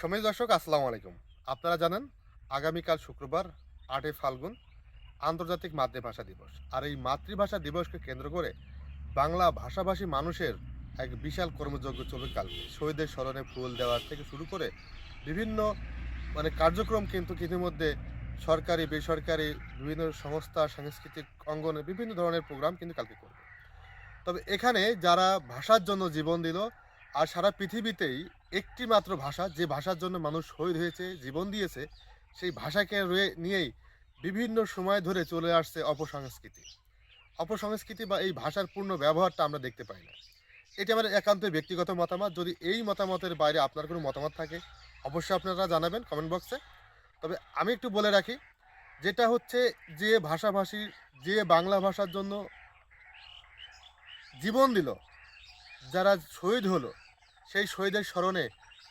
সময় দর্শক, আসসালামু আলাইকুম। আপনারা জানেন, আগামীকাল শুক্রবার আটই ফাল্গুন আন্তর্জাতিক মাতৃভাষা দিবস। আর এই মাতৃভাষা দিবসকে কেন্দ্র করে বাংলা ভাষাভাষী মানুষের এক বিশাল কর্মযজ্ঞ চলবে কালকে। শহীদের স্মরণে ফুল দেওয়ার থেকে শুরু করে বিভিন্ন মানে কার্যক্রম কিন্তু ইতিমধ্যে সরকারি, বেসরকারি, বিভিন্ন সংস্থা, সাংস্কৃতিক অঙ্গনে বিভিন্ন ধরনের প্রোগ্রাম কিন্তু কালকে করবে। তবে এখানে যারা ভাষার জন্য জীবন দিল আর সারা পৃথিবীতেই একটি মাত্র ভাষা, যে ভাষার জন্য মানুষ শহীদ হয়েছে, জীবন দিয়েছে, সেই ভাষাকে রয়ে নিয়েই বিভিন্ন সময় ধরে চলে আসছে অপসংস্কৃতি। অপসংস্কৃতি বা এই ভাষার পূর্ণ ব্যবহারটা আমরা দেখতে পাই না। এটি আমার একান্ত ব্যক্তিগত মতামত। যদি এই মতামতের বাইরে আপনার কোনো মতামত থাকে, অবশ্যই আপনারা জানাবেন কমেন্ট বক্সে। তবে আমি একটু বলে রাখি, যেটা হচ্ছে যে ভাষাভাষী, যে বাংলা ভাষার জন্য জীবন দিল, যারা শহীদ হলো সেই শহীদের স্মরণে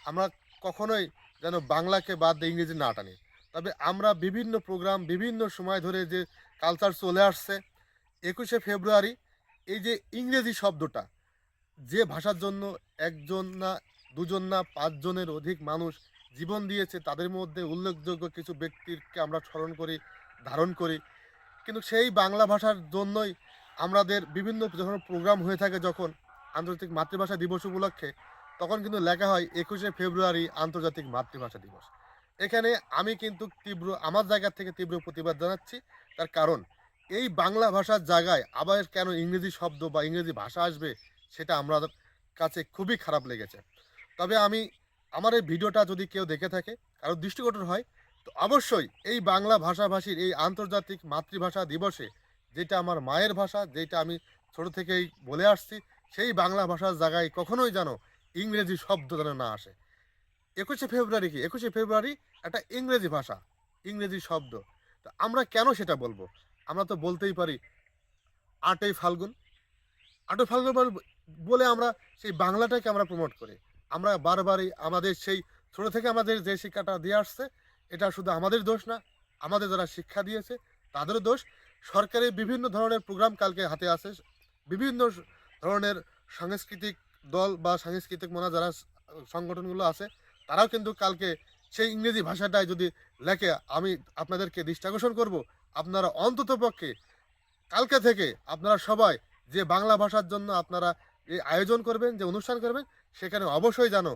আমরা কখনোই যেন বাংলাকে বাদ দিয়ে ইংরেজি না টানি। তবে আমরা বিভিন্ন প্রোগ্রাম বিভিন্ন সময় ধরে যে কালচার চলে আসছে, একুশে ফেব্রুয়ারি এই যে ইংরেজি শব্দটা, যে ভাষার জন্য একজন না দুজন না পাঁচজনের অধিক মানুষ জীবন দিয়েছে, তাদের মধ্যে উল্লেখযোগ্য কিছু ব্যক্তিকে আমরা স্মরণ করি, ধারণ করি। কিন্তু সেই বাংলা ভাষার জন্যই আমাদের বিভিন্ন যখন প্রোগ্রাম হয়ে থাকে, যখন আন্তর্জাতিক মাতৃভাষা দিবস উপলক্ষে তখন কিন্তু লেখা হয় একুশে ফেব্রুয়ারি আন্তর্জাতিক মাতৃভাষা দিবস। এখানে আমি কিন্তু তীব্র, আমার জায়গা থেকে তীব্র প্রতিবাদ জানাচ্ছি। তার কারণ, এই বাংলা ভাষার জায়গায় আবার কেন ইংরেজি শব্দ বা ইংরেজি ভাষা আসবে সেটা আমাদের কাছে খুবই খারাপ লেগেছে। তবে আমি, আমার এই ভিডিওটা যদি কেউ দেখে থাকে, কারও দৃষ্টিকটন হয়, তো অবশ্যই এই বাংলা ভাষাভাষীর এই আন্তর্জাতিক মাতৃভাষা দিবসে যেটা আমার মায়ের ভাষা, যেটা আমি ছোট থেকেই বলে আসছি, সেই বাংলা ভাষার জায়গায় কখনোই যেন ইংরেজি শব্দ যেন না আসে। একুশে ফেব্রুয়ারি কি? একুশে ফেব্রুয়ারি একটা ইংরেজি ভাষা, ইংরেজি শব্দ। তো আমরা কেন সেটা বলব? আমরা তো বলতেই পারি আটই ফাল্গুন। আটই ফাল্গুন বল- আমরা সেই বাংলাটাকে আমরা প্রমোট করি। আমরা বারবারই আমাদের সেই ছোট থেকে আমাদের যে শিক্ষাটা দিয়ে আসছে, এটা শুধু আমাদের দোষ না, আমাদের যারা শিক্ষা দিয়েছে, তাদেরও দোষ। সরকারি বিভিন্ন ধরনের প্রোগ্রাম কালকে হাতে আসে। বিভিন্ন ধরনের সাংস্কৃতিক দল বা সাংস্কৃতিক মনা যারা সংগঠনগুলো আছে, তারাও কিন্তু কালকে সেই ইংরেজি ভাষাটায় যদি লেখে, আমি আপনাদেরকে দৃষ্টি আকর্ষণ করব। আপনারা অন্তত পক্ষে কালকে থেকে আপনারা সবাই যে বাংলা ভাষার জন্য আপনারা এই আয়োজন করবেন, যে অনুষ্ঠান করবেন, সেখানে অবশ্যই জানো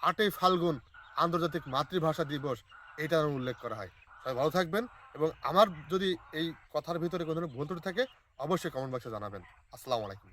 আটই ফাল্গুন আন্তর্জাতিক মাতৃভাষা দিবস এটা উল্লেখ করা হয়। সবাই ভালো থাকবেন এবং আমার যদি এই কথার ভিতরে কোনো ভুল থাকে, অবশ্যই কমেন্ট বক্সে জানাবেন। আসসালামু আলাইকুম।